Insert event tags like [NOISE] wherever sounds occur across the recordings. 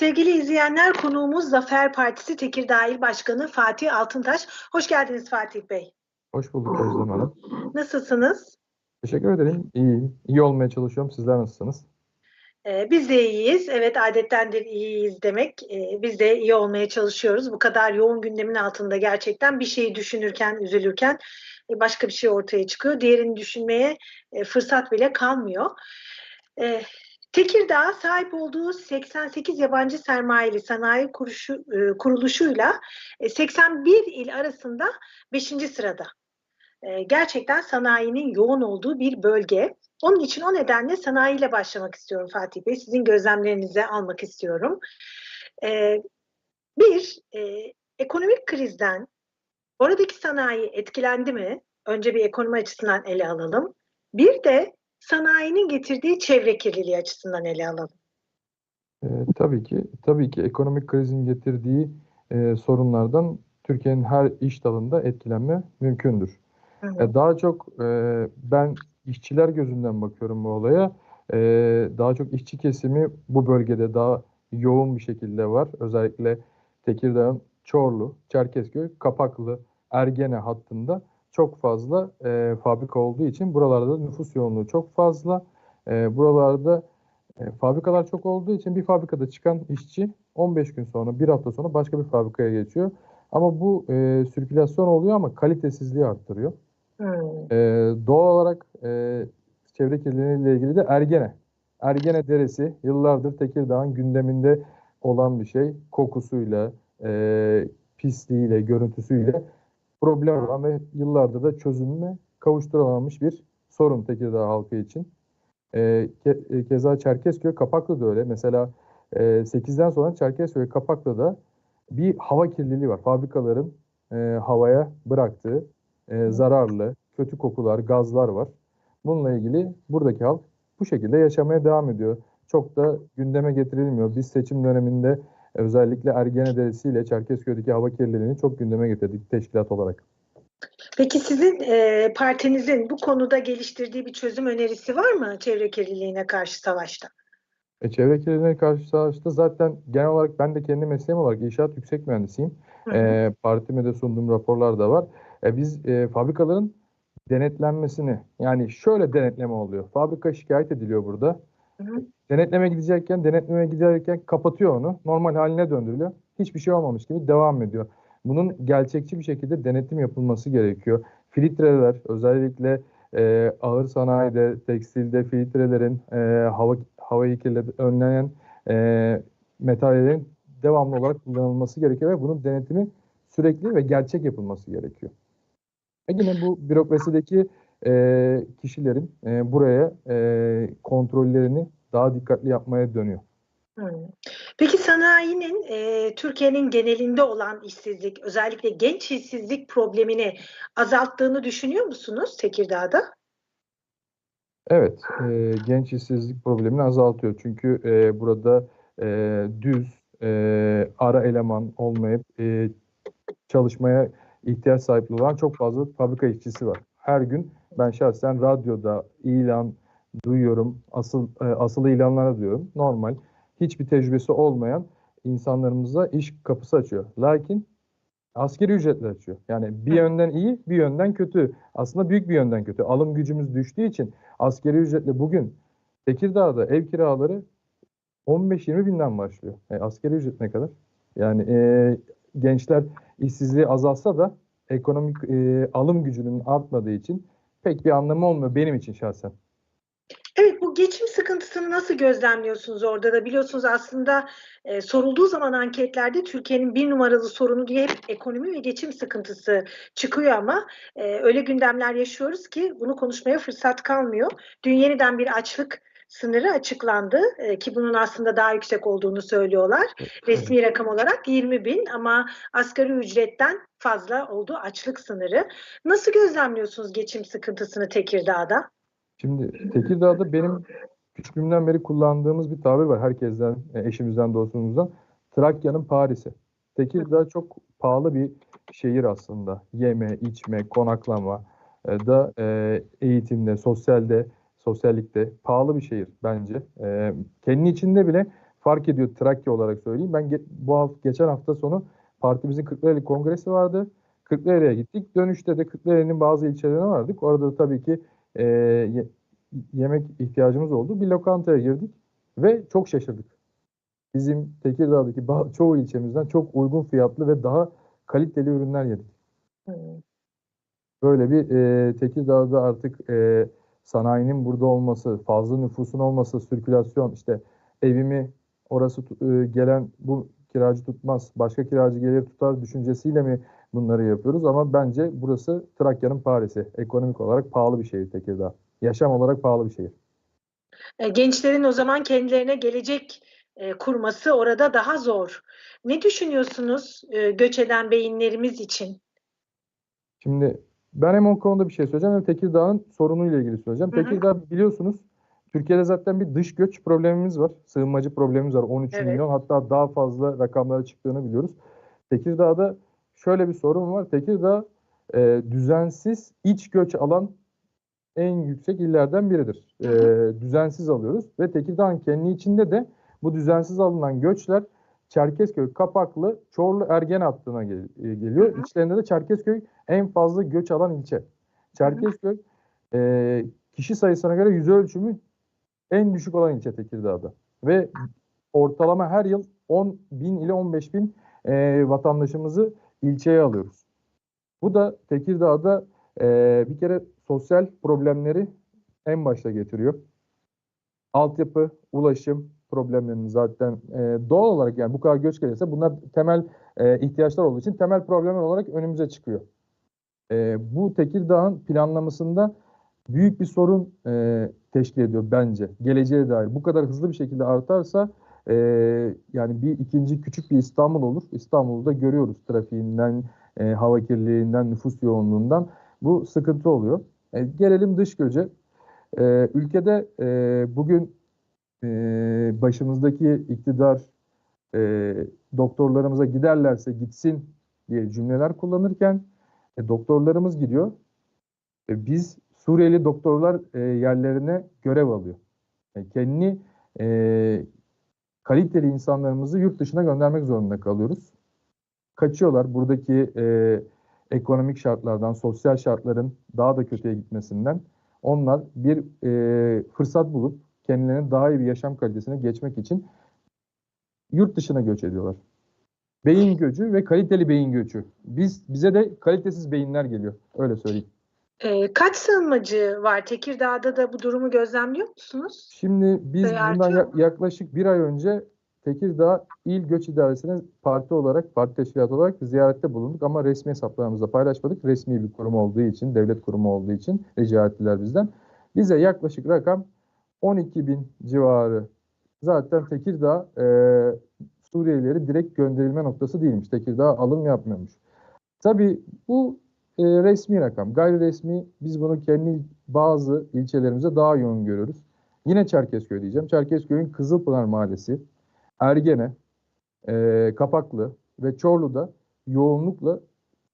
Sevgili izleyenler konuğumuz Zafer Partisi Tekirdağ İl Başkanı Fatih Altıntaş. Hoş geldiniz Fatih Bey. Hoş bulduk Özlem Hanım. Nasılsınız? Teşekkür ederim. İyiyim. İyi olmaya çalışıyorum. Sizler nasılsınız? Ee, biz de iyiyiz. Evet adettendir iyiyiz demek. Ee, biz de iyi olmaya çalışıyoruz. Bu kadar yoğun gündemin altında gerçekten bir şeyi düşünürken, üzülürken e, başka bir şey ortaya çıkıyor. Diğerini düşünmeye e, fırsat bile kalmıyor. Ee, Tekirdağ sahip olduğu 88 yabancı sermayeli sanayi kuruşu, e, kuruluşuyla e, 81 il arasında 5. sırada. E, gerçekten sanayinin yoğun olduğu bir bölge. Onun için o nedenle sanayiyle başlamak istiyorum Fatih Bey. Sizin gözlemlerinizi almak istiyorum. E, bir, e, ekonomik krizden oradaki sanayi etkilendi mi? Önce bir ekonomi açısından ele alalım. Bir de sanayinin getirdiği çevre kirliliği açısından ele alalım. Ee, tabii ki, tabii ki ekonomik krizin getirdiği e, sorunlardan Türkiye'nin her iş dalında etkilenme mümkündür. Hı hı. E, daha çok e, ben işçiler gözünden bakıyorum bu olaya. E, daha çok işçi kesimi bu bölgede daha yoğun bir şekilde var. Özellikle Tekirdağ'ın Çorlu, Çerkezköy, Kapaklı, Ergene hattında çok fazla e, fabrika olduğu için buralarda nüfus yoğunluğu çok fazla. E, buralarda e, fabrikalar çok olduğu için bir fabrikada çıkan işçi 15 gün sonra, bir hafta sonra başka bir fabrikaya geçiyor. Ama bu e, sirkülasyon oluyor ama kalitesizliği arttırıyor. Hmm. E, doğal olarak e, çevre kirliliği ile ilgili de Ergene. Ergene Deresi yıllardır Tekirdağ'ın gündeminde olan bir şey. Kokusuyla, e, pisliğiyle, görüntüsüyle problem olan ve yıllardır da çözümüne kavuşturulamamış bir sorun Tekirdağ halkı için. E, ke, e, keza Çerkezköy, Kapaklı da öyle. Mesela e, 8'den sonra Çerkezköy, Kapaklı'da bir hava kirliliği var. Fabrikaların e, havaya bıraktığı e, zararlı, kötü kokular, gazlar var. Bununla ilgili buradaki halk bu şekilde yaşamaya devam ediyor. Çok da gündeme getirilmiyor. Biz seçim döneminde özellikle Ergene Deresi ile Çerkezköy'deki hava kirliliğini çok gündeme getirdik teşkilat olarak. Peki sizin e, partinizin bu konuda geliştirdiği bir çözüm önerisi var mı çevre kirliliğine karşı savaşta? E, çevre kirliliğine karşı savaşta zaten genel olarak ben de kendi mesleğim olarak inşaat yüksek mühendisiyim. Hı hı. E, partime de sunduğum raporlar da var. E, biz e, fabrikaların denetlenmesini yani şöyle denetleme oluyor. Fabrika şikayet ediliyor burada. Hı hı. Denetleme gidecekken, denetleme giderken kapatıyor onu. Normal haline döndürülüyor. Hiçbir şey olmamış gibi devam ediyor. Bunun gerçekçi bir şekilde denetim yapılması gerekiyor. Filtreler özellikle e, ağır sanayide, tekstilde filtrelerin e, hava havayı kirlet önleyen e, metallerin devamlı olarak kullanılması gerekiyor ve bunun denetimi sürekli ve gerçek yapılması gerekiyor. E yine bu bürokrasideki e, kişilerin e, buraya e, kontrollerini daha dikkatli yapmaya dönüyor. Hmm. Peki sanayinin e, Türkiye'nin genelinde olan işsizlik, özellikle genç işsizlik problemini azalttığını düşünüyor musunuz Tekirdağ'da? Evet, e, genç işsizlik problemini azaltıyor. Çünkü e, burada e, düz e, ara eleman olmayıp e, çalışmaya ihtiyaç sahipliği olan çok fazla fabrika işçisi var. Her gün ben şahsen radyoda ilan duyuyorum, asıl e, asıl ilanlara diyorum. Normal, hiçbir tecrübesi olmayan insanlarımıza iş kapısı açıyor. Lakin askeri ücretle açıyor. Yani bir yönden iyi, bir yönden kötü. Aslında büyük bir yönden kötü. Alım gücümüz düştüğü için askeri ücretle bugün Tekirdağ'da ev kiraları 15-20 binden başlıyor. E, askeri ücret ne kadar? Yani e, gençler işsizliği azalsa da ekonomik e, alım gücünün artmadığı için pek bir anlamı olmuyor benim için şahsen. Evet bu geçim sıkıntısını nasıl gözlemliyorsunuz orada da biliyorsunuz aslında e, sorulduğu zaman anketlerde Türkiye'nin bir numaralı sorunu diye hep ekonomi ve geçim sıkıntısı çıkıyor ama e, öyle gündemler yaşıyoruz ki bunu konuşmaya fırsat kalmıyor. Dün yeniden bir açlık sınırı açıklandı e, ki bunun aslında daha yüksek olduğunu söylüyorlar. Resmi rakam olarak 20 bin ama asgari ücretten fazla oldu açlık sınırı. Nasıl gözlemliyorsunuz geçim sıkıntısını Tekirdağ'da? Şimdi Tekirdağ'da benim küçüklüğümden beri kullandığımız bir tabir var. Herkesten, e, eşimizden, dostumuzdan. Trakya'nın Paris'i. Tekirdağ çok pahalı bir şehir aslında. Yeme, içme, konaklama e, da e, eğitimde, sosyalde, sosyallikte pahalı bir şehir bence. E, kendi içinde bile fark ediyor Trakya olarak söyleyeyim. Ben ge- bu hafta, geçen hafta sonu partimizin Kırklareli kongresi vardı. Kırklareli'ye gittik. Dönüşte de Kırklareli'nin bazı ilçelerine vardık. Orada da tabii ki e, ye- yemek ihtiyacımız oldu. Bir lokantaya girdik ve çok şaşırdık. Bizim Tekirdağ'daki çoğu ilçemizden çok uygun fiyatlı ve daha kaliteli ürünler yedik. Böyle bir e, Tekirdağ'da artık e, sanayinin burada olması, fazla nüfusun olması, sirkülasyon, işte evimi orası e, gelen bu kiracı tutmaz, başka kiracı gelir tutar düşüncesiyle mi bunları yapıyoruz? Ama bence burası Trakya'nın Paris'i. Ekonomik olarak pahalı bir şehir Tekirdağ. Yaşam olarak pahalı bir şehir. E, Gençlerin o zaman kendilerine gelecek e, kurması orada daha zor. Ne düşünüyorsunuz e, göç eden beyinlerimiz için? Şimdi ben hem o konuda bir şey söyleyeceğim hem Tekirdağ'ın sorunuyla ilgili söyleyeceğim. Hı hı. Tekirdağ biliyorsunuz Türkiye'de zaten bir dış göç problemimiz var. Sığınmacı problemimiz var. 13 Evet. milyon hatta daha fazla rakamlara çıktığını biliyoruz. Tekirdağ'da şöyle bir sorun var. Tekirdağ e, düzensiz iç göç alan en yüksek illerden biridir. E, düzensiz alıyoruz ve Tekirdağ'ın kendi içinde de bu düzensiz alınan göçler Çerkezköy, Kapaklı, Çorlu, Ergen hattına gel- e, geliyor. Hı hı. İçlerinde de Çerkezköy en fazla göç alan ilçe. Çerkezköy e, kişi sayısına göre yüz ölçümü en düşük olan ilçe Tekirdağ'da. Ve ortalama her yıl 10 bin ile 15 bin e, vatandaşımızı ilçeye alıyoruz. Bu da Tekirdağ'da e, bir kere sosyal problemleri en başta getiriyor. Altyapı, ulaşım problemlerini zaten e, doğal olarak yani bu kadar göç gelirse bunlar temel e, ihtiyaçlar olduğu için temel problemler olarak önümüze çıkıyor. E, bu Tekirdağ'ın planlamasında büyük bir sorun e, teşkil ediyor bence geleceğe dair. Bu kadar hızlı bir şekilde artarsa e, yani bir ikinci küçük bir İstanbul olur. İstanbul'da görüyoruz trafiğinden, e, hava kirliliğinden, nüfus yoğunluğundan bu sıkıntı oluyor. E, gelelim dış göçe. E, ülkede e, bugün e, başımızdaki iktidar e, doktorlarımıza giderlerse gitsin diye cümleler kullanırken e, doktorlarımız gidiyor. E, biz Suriyeli doktorlar e, yerlerine görev alıyor. E, kendi e, kaliteli insanlarımızı yurt dışına göndermek zorunda kalıyoruz. Kaçıyorlar buradaki e, ekonomik şartlardan, sosyal şartların daha da kötüye gitmesinden. Onlar bir e, fırsat bulup kendilerine daha iyi bir yaşam kalitesine geçmek için yurt dışına göç ediyorlar. Beyin göçü ve kaliteli beyin göçü. Biz bize de kalitesiz beyinler geliyor. Öyle söyleyeyim. E, kaç sığınmacı var? Tekirdağ'da da bu durumu gözlemliyor musunuz? Şimdi biz Sayı bundan ya- yaklaşık bir ay önce Tekirdağ İl Göç İdaresi'ne parti olarak, parti teşkilatı olarak ziyarette bulunduk ama resmi hesaplarımızda paylaşmadık. Resmi bir kurum olduğu için, devlet kurumu olduğu için rica ettiler bizden. Bize yaklaşık rakam 12 bin civarı. Zaten Tekirdağ e, Suriyelileri direkt gönderilme noktası değilmiş. Tekirdağ alım yapmıyormuş. Tabii bu e, resmi rakam. Gayri resmi biz bunu kendi bazı ilçelerimize daha yoğun görüyoruz. Yine Çerkezköy diyeceğim. Çerkezköy'ün Kızılpınar Mahallesi, Ergene, e, Kapaklı ve Çorlu'da yoğunlukla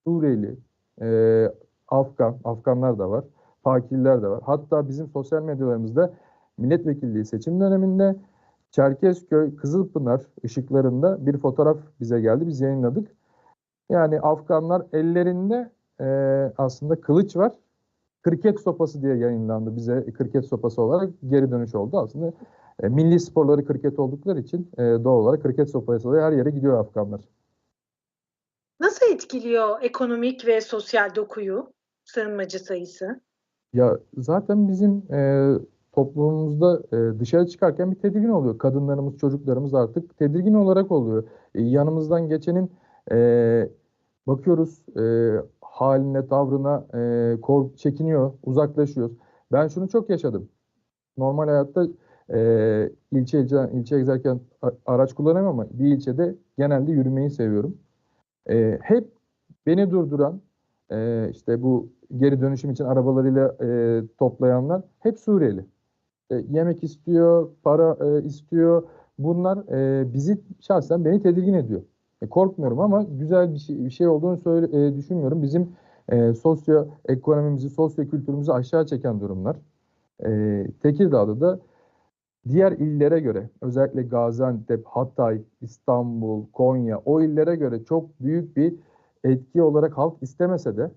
Suriyeli, e, Afgan, Afganlar da var, Pakililer de var. Hatta bizim sosyal medyalarımızda milletvekilliği seçim döneminde Çerkezköy, Kızılpınar ışıklarında bir fotoğraf bize geldi. Biz yayınladık. Yani Afganlar ellerinde e, aslında kılıç var. Kriket sopası diye yayınlandı bize kriket sopası olarak geri dönüş oldu. Aslında e, milli sporları kriket oldukları için e, doğal olarak kriket sopası da her yere gidiyor Afganlar. Nasıl etkiliyor ekonomik ve sosyal dokuyu sığınmacı sayısı? Ya zaten bizim e, toplumumuzda e, dışarı çıkarken bir tedirgin oluyor. Kadınlarımız, çocuklarımız artık tedirgin olarak oluyor. E, yanımızdan geçenin e, bakıyoruz e, haline, tavrına e, kork çekiniyor, uzaklaşıyoruz. Ben şunu çok yaşadım. Normal hayatta e, ilçe ilçe, ilçe gezerken araç kullanamam ama bir ilçede genelde yürümeyi seviyorum. E, hep beni durduran e, işte bu geri dönüşüm için arabalarıyla e, toplayanlar hep Suriyeli. E, yemek istiyor, para e, istiyor. Bunlar e, bizi şahsen beni tedirgin ediyor. E, korkmuyorum ama güzel bir şey, bir şey olduğunu söyle, e, düşünmüyorum. Bizim e, sosyo ekonomimizi, sosyo kültürümüzü aşağı çeken durumlar. E, Tekirdağ'da da diğer illere göre özellikle Gaziantep, Hatay, İstanbul, Konya o illere göre çok büyük bir etki olarak halk istemese de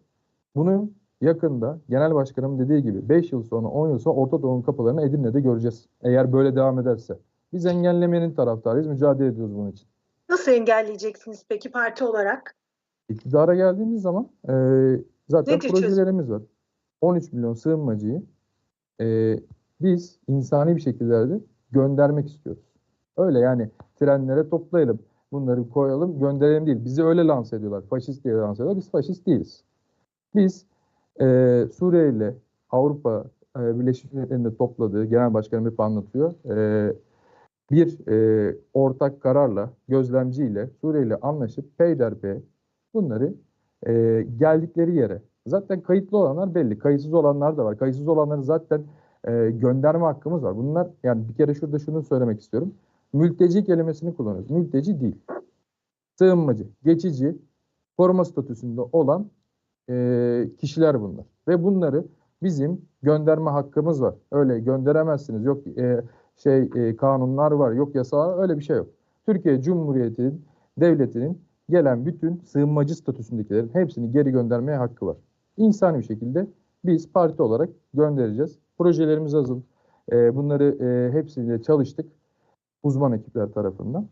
bunu yakında Genel Başkanım dediği gibi 5 yıl sonra 10 yıl sonra Orta Doğu'nun kapılarını Edirne'de göreceğiz. Eğer böyle devam ederse. Biz engellemenin taraftarıyız, mücadele ediyoruz bunun için. Nasıl engelleyeceksiniz peki parti olarak? İktidara geldiğimiz zaman e, zaten Nedir projelerimiz var. 13 milyon sığınmacıyı e, biz insani bir şekillerde göndermek istiyoruz. Öyle yani trenlere toplayalım, bunları koyalım, gönderelim değil. Bizi öyle lanse ediyorlar. Faşist diye lanse ediyorlar. Biz faşist değiliz. Biz e, Suriye ile Avrupa e, Birleşmiş Milletler'inde topladığı, Genel Başkanım hep anlatıyor, e, bir e, ortak kararla, gözlemciyle, Suriye ile anlaşıp peyderpey bunları e, geldikleri yere, zaten kayıtlı olanlar belli, kayıtsız olanlar da var. Kayıtsız olanları zaten e, gönderme hakkımız var. Bunlar, yani bir kere şurada şunu söylemek istiyorum. Mülteci kelimesini kullanıyoruz. Mülteci değil. Sığınmacı, geçici, koruma statüsünde olan e, kişiler bunlar. Ve bunları bizim gönderme hakkımız var. Öyle gönderemezsiniz. Yok e, şey e, kanunlar var, yok yasalar öyle bir şey yok. Türkiye Cumhuriyeti'nin devletinin gelen bütün sığınmacı statüsündekilerin hepsini geri göndermeye hakkı var. İnsani bir şekilde biz parti olarak göndereceğiz. Projelerimiz hazır. E, bunları e, hepsiyle çalıştık uzman ekipler tarafından.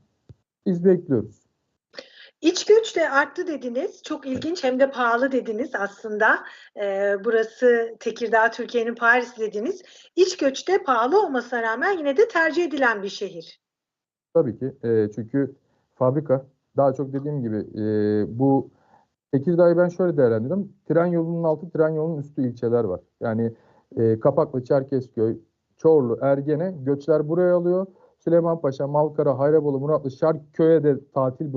Biz bekliyoruz. İç de arttı dediniz. Çok ilginç hem de pahalı dediniz aslında. Ee, burası Tekirdağ Türkiye'nin Paris dediniz. İç göç de pahalı olmasına rağmen yine de tercih edilen bir şehir. Tabii ki. E, çünkü fabrika daha çok dediğim gibi e, bu Tekirdağ'ı ben şöyle değerlendiriyorum. Tren yolunun altı, tren yolunun üstü ilçeler var. Yani e, Kapaklı, Çerkezköy, Çorlu, Ergene göçler buraya alıyor. Süleymanpaşa, Malkara, Hayrabolu, Muratlı, Şarkköy'e de tatil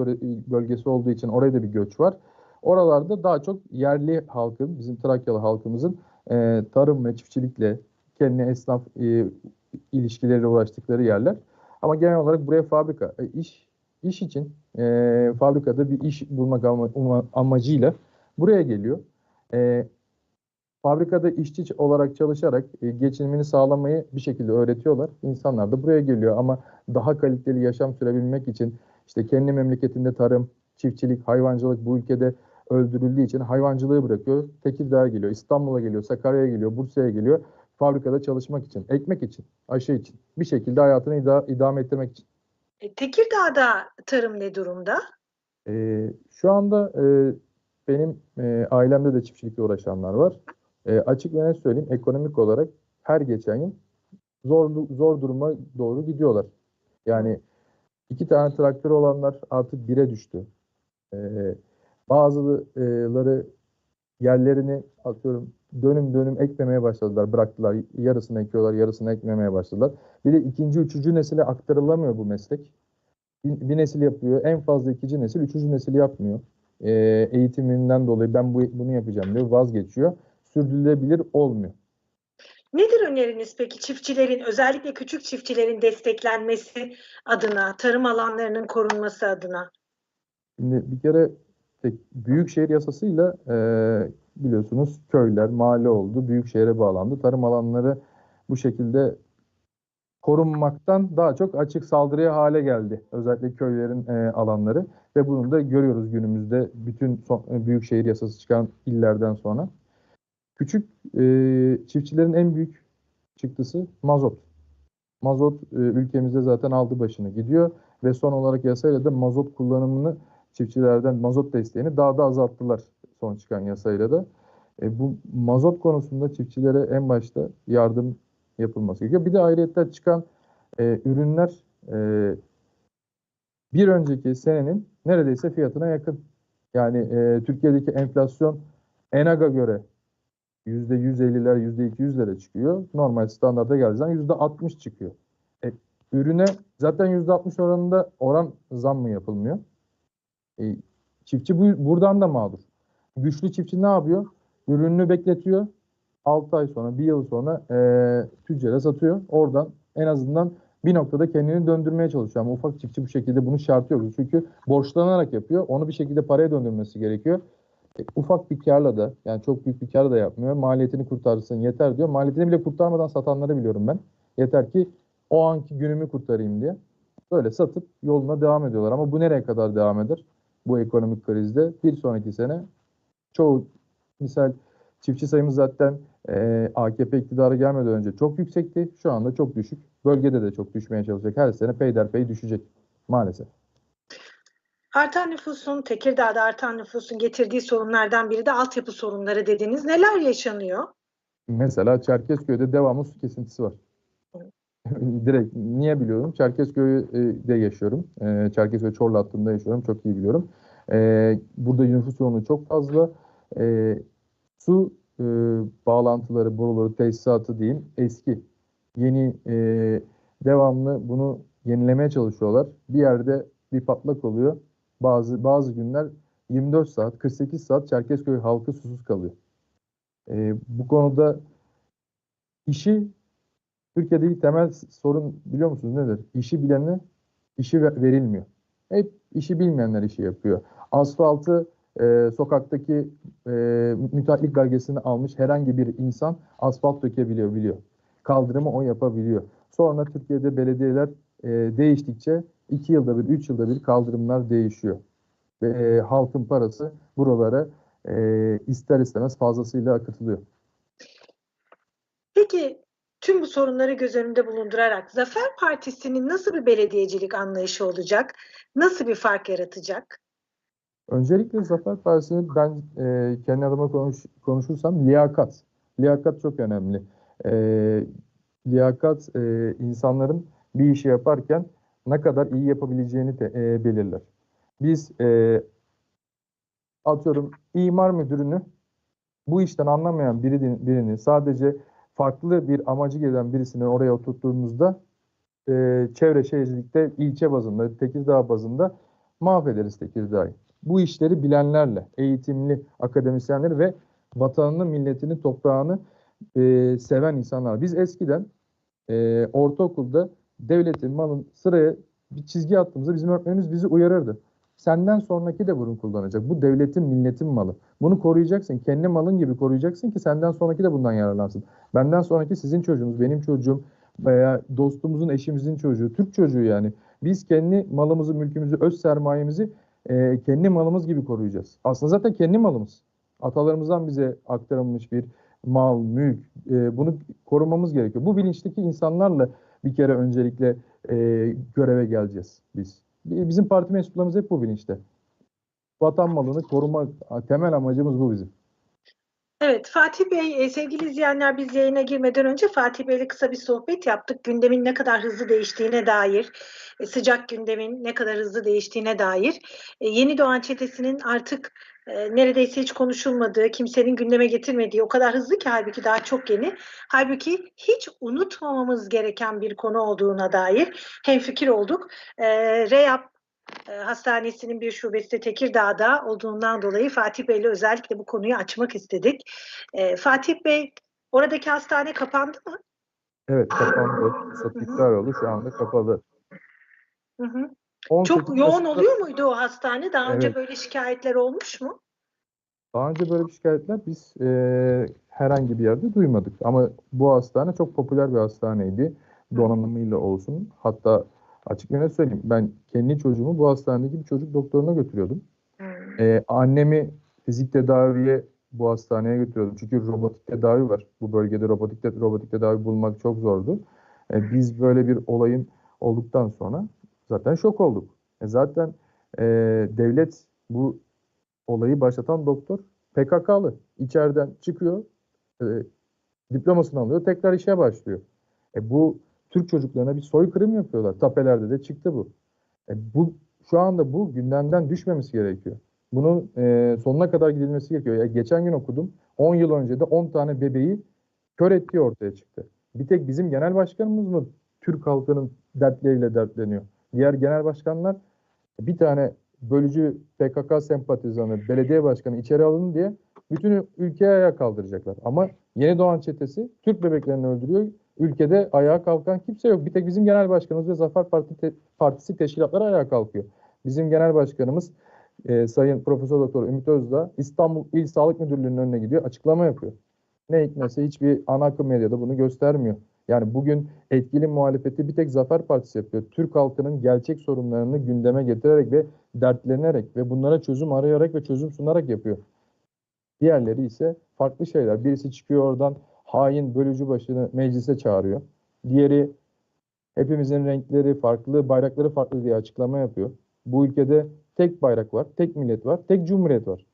bölgesi olduğu için oraya da bir göç var. Oralarda daha çok yerli halkın, bizim Trakyalı halkımızın e, tarım ve çiftçilikle, kendi esnaf e, ilişkileriyle uğraştıkları yerler. Ama genel olarak buraya fabrika, e, iş iş için e, fabrikada bir iş bulmak ama, amacıyla buraya geliyor. E, fabrikada işçi olarak çalışarak e, geçinimini sağlamayı bir şekilde öğretiyorlar. İnsanlar da buraya geliyor ama daha kaliteli yaşam sürebilmek için işte kendi memleketinde tarım, çiftçilik, hayvancılık bu ülkede öldürüldüğü için hayvancılığı bırakıyor. Tekirdağ'a geliyor, İstanbul'a geliyor, Sakarya'ya geliyor, Bursa'ya geliyor. Fabrikada çalışmak için, ekmek için, aşı için, bir şekilde hayatını ida idame ettirmek için. E, Tekirdağ'da tarım ne durumda? E, şu anda e, benim e, ailemde de çiftçilikle uğraşanlar var. E, açık ve net söyleyeyim ekonomik olarak her geçen yıl zor zor duruma doğru gidiyorlar. Yani iki tane traktör olanlar artık bire düştü. E, bazıları yerlerini atıyorum dönüm dönüm ekmemeye başladılar, bıraktılar. Yarısını ekiyorlar, yarısını ekmemeye başladılar. Bir de ikinci, üçüncü nesile aktarılamıyor bu meslek. Bir, bir nesil yapıyor, en fazla ikinci nesil, üçüncü nesil yapmıyor. E, eğitiminden dolayı ben bu, bunu yapacağım diyor, vazgeçiyor sürdürülebilir olmuyor. Nedir öneriniz peki çiftçilerin özellikle küçük çiftçilerin desteklenmesi adına, tarım alanlarının korunması adına? Şimdi bir kere büyükşehir yasasıyla e, biliyorsunuz köyler, mahalle oldu, büyükşehire bağlandı. Tarım alanları bu şekilde korunmaktan daha çok açık saldırıya hale geldi. Özellikle köylerin e, alanları ve bunu da görüyoruz günümüzde bütün son, e, büyükşehir yasası çıkan illerden sonra. Küçük e, çiftçilerin en büyük çıktısı mazot. Mazot e, ülkemizde zaten aldı başını gidiyor ve son olarak yasayla da mazot kullanımını çiftçilerden mazot desteğini daha da azalttılar son çıkan yasayla da. E, bu mazot konusunda çiftçilere en başta yardım yapılması gerekiyor. Bir de ayrıyetten çıkan e, ürünler e, bir önceki senenin neredeyse fiyatına yakın. Yani e, Türkiye'deki enflasyon ENAG'a göre %150'ler, %200'lere çıkıyor. Normal standarda geldiği zaman %60 çıkıyor. E, ürüne zaten %60 oranında oran zam mı yapılmıyor? E, çiftçi bu, buradan da mağdur. Güçlü çiftçi ne yapıyor? Ürününü bekletiyor. 6 ay sonra, 1 yıl sonra e, tüccara satıyor. Oradan en azından bir noktada kendini döndürmeye çalışıyor. Ama ufak çiftçi bu şekilde bunun şartı yok. Çünkü borçlanarak yapıyor. Onu bir şekilde paraya döndürmesi gerekiyor. E, ufak bir karla da yani çok büyük bir kar da yapmıyor. Maliyetini kurtarsın yeter diyor. Maliyetini bile kurtarmadan satanları biliyorum ben. Yeter ki O anki günümü kurtarayım diye. Böyle satıp yoluna devam ediyorlar. Ama bu nereye kadar devam eder? Bu ekonomik krizde bir sonraki sene çoğu misal çiftçi sayımız zaten e, AKP iktidara gelmeden önce çok yüksekti. Şu anda çok düşük. Bölgede de çok düşmeye çalışacak. Her sene peyderpey düşecek maalesef. Artan nüfusun, Tekirdağ'da artan nüfusun getirdiği sorunlardan biri de altyapı sorunları dediniz. Neler yaşanıyor? Mesela Çerkezköy'de devamlı su kesintisi var. [LAUGHS] Direkt niye biliyorum? Çerkezköy'de yaşıyorum. Ee, Çerkezköy Çorlu hattında yaşıyorum. Çok iyi biliyorum. Ee, burada nüfus yoğunluğu çok fazla. Ee, su e, bağlantıları, boruları, tesisatı diyeyim eski. Yeni e, devamlı bunu yenilemeye çalışıyorlar. Bir yerde bir patlak oluyor. Bazı bazı günler 24 saat, 48 saat Çerkezköy halkı susuz kalıyor. Ee, bu konuda işi Türkiye'deki temel sorun biliyor musunuz nedir? İşi bilene işi ve- verilmiyor. Hep işi bilmeyenler işi yapıyor. Asfaltı e, sokaktaki e, müteahhitlik belgesini almış herhangi bir insan asfalt dökebiliyor biliyor. Kaldırımı o yapabiliyor. Sonra Türkiye'de belediyeler e, değiştikçe iki yılda bir, üç yılda bir kaldırımlar değişiyor. Ve e, halkın parası buralara e, ister istemez fazlasıyla akıtılıyor. Peki tüm bu sorunları göz önünde bulundurarak Zafer Partisi'nin nasıl bir belediyecilik anlayışı olacak? Nasıl bir fark yaratacak? Öncelikle Zafer Partisi'nin ben e, kendi adıma konuş, konuşursam liyakat. Liyakat çok önemli. E, liyakat e, insanların bir işi yaparken ne kadar iyi yapabileceğini de, e, belirler. Biz e, atıyorum imar müdürünü bu işten anlamayan birini, birini sadece farklı bir amacı gelen birisini oraya oturttuğumuzda e, çevre şehircilikte ilçe bazında, Tekirdağ bazında mahvederiz Tekirdağ'ı. Bu işleri bilenlerle, eğitimli akademisyenler ve vatanını, milletini, toprağını e, seven insanlar. Biz eskiden e, ortaokulda devletin malın sıraya bir çizgi attığımızda bizim öğretmenimiz bizi uyarırdı. Senden sonraki de bunu kullanacak. Bu devletin, milletin malı. Bunu koruyacaksın. Kendi malın gibi koruyacaksın ki senden sonraki de bundan yararlansın. Benden sonraki sizin çocuğunuz, benim çocuğum veya dostumuzun, eşimizin çocuğu, Türk çocuğu yani. Biz kendi malımızı, mülkümüzü, öz sermayemizi e, kendi malımız gibi koruyacağız. Aslında zaten kendi malımız. Atalarımızdan bize aktarılmış bir mal, mülk. e, bunu korumamız gerekiyor. Bu bilinçteki insanlarla bir kere öncelikle e, göreve geleceğiz biz. Bi- Bizim parti mensuplarımız hep bu bilinçte. Vatan malını koruma temel amacımız bu bizim. Evet Fatih Bey, e, sevgili izleyenler biz yayına girmeden önce Fatih Bey'le kısa bir sohbet yaptık. Gündemin ne kadar hızlı değiştiğine dair, e, sıcak gündemin ne kadar hızlı değiştiğine dair. E, Yeni Doğan Çetesi'nin artık e, neredeyse hiç konuşulmadığı, kimsenin gündeme getirmediği o kadar hızlı ki halbuki daha çok yeni. Halbuki hiç unutmamamız gereken bir konu olduğuna dair hemfikir olduk. E, Reyap e, Hastanesi'nin bir şubesi de Tekirdağ'da olduğundan dolayı Fatih Bey'le özellikle bu konuyu açmak istedik. E, Fatih Bey, oradaki hastane kapandı mı? Evet kapandı. İptal oldu. Şu anda kapalı. Hı hı. 18 Çok yoğun oluyor muydu o hastane? Daha önce Evet. böyle şikayetler olmuş mu? Daha önce böyle bir şikayetler biz e, herhangi bir yerde duymadık. Ama bu hastane çok popüler bir hastaneydi. Donanımıyla olsun. Hatta açık net söyleyeyim. Ben kendi çocuğumu bu hastanedeki bir çocuk doktoruna götürüyordum. Hmm. E, annemi fizik tedaviye bu hastaneye götürüyordum. Çünkü robotik tedavi var. Bu bölgede robotik, robotik tedavi bulmak çok zordu. E, biz böyle bir olayın olduktan sonra zaten şok olduk. E, zaten e, devlet bu olayı başlatan doktor PKK'lı. İçeriden çıkıyor, e, diplomasını alıyor, tekrar işe başlıyor. E, bu Türk çocuklarına bir soykırım yapıyorlar. Tapelerde de çıktı bu. E, bu şu anda bu gündemden düşmemesi gerekiyor. Bunun e, sonuna kadar gidilmesi gerekiyor. Ya, geçen gün okudum. 10 yıl önce de 10 tane bebeği kör ettiği ortaya çıktı. Bir tek bizim genel başkanımız mı Türk halkının dertleriyle dertleniyor? Diğer genel başkanlar bir tane bölücü PKK sempatizanı, belediye başkanı içeri alın diye bütün ülkeye ayağa kaldıracaklar. Ama yeni doğan çetesi Türk bebeklerini öldürüyor. Ülkede ayağa kalkan kimse yok. Bir tek bizim genel başkanımız ve Zafer Parti te- Partisi teşkilatları ayağa kalkıyor. Bizim genel başkanımız e, Sayın Profesör Doktor Ümit Özdağ İstanbul İl Sağlık Müdürlüğü'nün önüne gidiyor, açıklama yapıyor. Ne hikmetse hiçbir ana akım medyada bunu göstermiyor. Yani bugün etkili muhalefeti bir tek Zafer Partisi yapıyor. Türk halkının gerçek sorunlarını gündeme getirerek ve dertlenerek ve bunlara çözüm arayarak ve çözüm sunarak yapıyor. Diğerleri ise farklı şeyler. Birisi çıkıyor oradan hain bölücü başını meclise çağırıyor. Diğeri hepimizin renkleri farklı, bayrakları farklı diye açıklama yapıyor. Bu ülkede tek bayrak var, tek millet var, tek cumhuriyet var.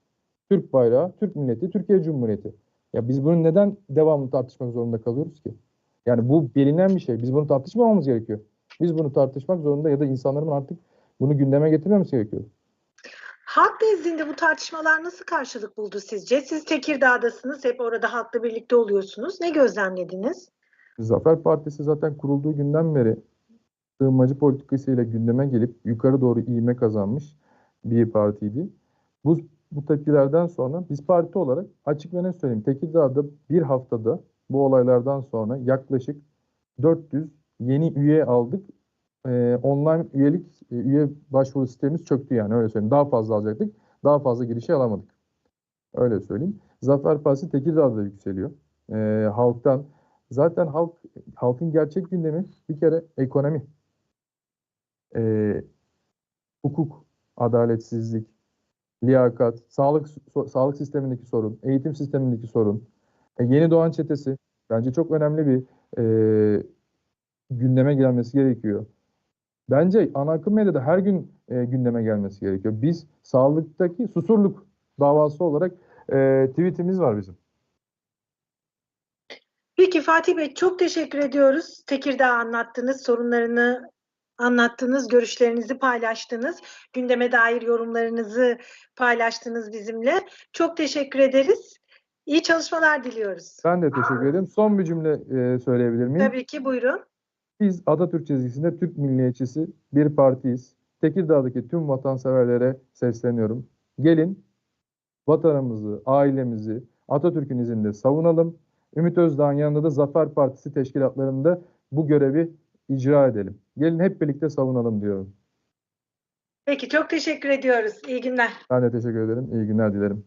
Türk bayrağı, Türk milleti, Türkiye Cumhuriyeti. Ya biz bunu neden devamlı tartışmak zorunda kalıyoruz ki? Yani bu bilinen bir şey. Biz bunu tartışmamamız gerekiyor. Biz bunu tartışmak zorunda ya da insanların artık bunu gündeme getirmemiz gerekiyor. Halk nezdinde bu tartışmalar nasıl karşılık buldu sizce? Siz Tekirdağ'dasınız, hep orada halkla birlikte oluyorsunuz. Ne gözlemlediniz? Zafer Partisi zaten kurulduğu günden beri sığınmacı politikasıyla gündeme gelip yukarı doğru iğme kazanmış bir partiydi. Bu, bu tepkilerden sonra biz parti olarak açık ve net söyleyeyim Tekirdağ'da bir haftada bu olaylardan sonra yaklaşık 400 yeni üye aldık. Ee, online üyelik e, üye başvuru sistemimiz çöktü yani öyle söyleyeyim. Daha fazla alacaktık. Daha fazla girişi alamadık. Öyle söyleyeyim. Zafer Partisi Tekirdağ'da yükseliyor. Ee, halktan zaten halk halkın gerçek gündemi bir kere ekonomi. Ee, hukuk, adaletsizlik, liyakat, sağlık sağlık sistemindeki sorun, eğitim sistemindeki sorun, e, yeni doğan çetesi bence çok önemli bir e, gündeme gelmesi gerekiyor. Bence ana akım medyada her gün e, gündeme gelmesi gerekiyor. Biz sağlıktaki susurluk davası olarak e, tweetimiz var bizim. Peki Fatih Bey çok teşekkür ediyoruz. Tekirdağ anlattınız, sorunlarını anlattınız, görüşlerinizi paylaştınınız, gündeme dair yorumlarınızı paylaştınız bizimle. Çok teşekkür ederiz. İyi çalışmalar diliyoruz. Ben de teşekkür ederim. Son bir cümle e, söyleyebilir miyim? Tabii ki buyurun. Biz Atatürk çizgisinde Türk milliyetçisi bir partiyiz. Tekirdağ'daki tüm vatanseverlere sesleniyorum. Gelin vatanımızı, ailemizi Atatürk'ün izinde savunalım. Ümit Özdağ'ın yanında da Zafer Partisi teşkilatlarında bu görevi icra edelim. Gelin hep birlikte savunalım diyorum. Peki çok teşekkür ediyoruz. İyi günler. Ben de teşekkür ederim. İyi günler dilerim.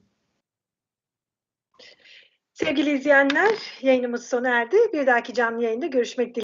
Sevgili izleyenler, yayınımız sona erdi. Bir dahaki canlı yayında görüşmek dileğiyle.